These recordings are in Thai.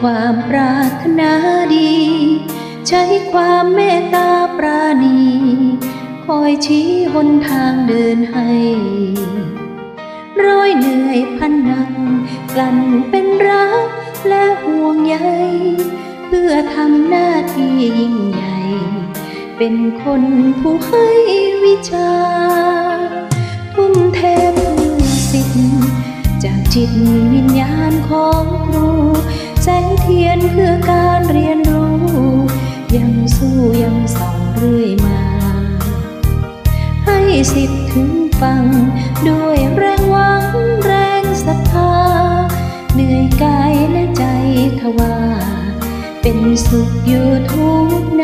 ความปรารถนาดี ใช้ความเมตตาปราณี คอยชี้หนทางเดินให้ร้อยเหนื่อยพันนักกลั่นเป็นรักและห่วงใยเพื่อทำหน้าที่ยิ่งใหญ่ เป็นคนผู้ให้วิชา ทุ่มเทเพื่อสิทธิ์จากจิตวิญญาณของ ครูแสงเทียนเพื่อการเรียนรู้ ยังสู้ยังส่องเรื่อยมา ให้สิทธิ์ถึงฟัง ด้วยแรงหวังแรงศรัทธา เหนื่อยกายและใจทว่า เป็นสุขอยู่ทุกนา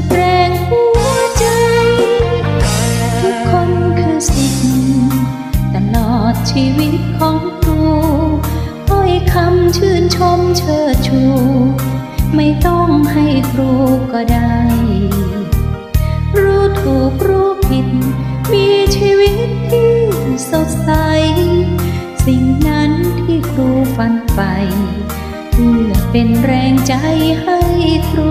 สุดแรงหัวใจ ทุกคนคือสิทธิ์ตลอดชีวิตของครูถ้อยคำชื่นชมเชิดชู ไม่ต้องให้ครูก็ได้ รู้ถูกรู้ผิด มีชีวิตที่สดใส สิ่งนั้นที่ครูฝันไปเพื่อเป็นแรงใจให้ครู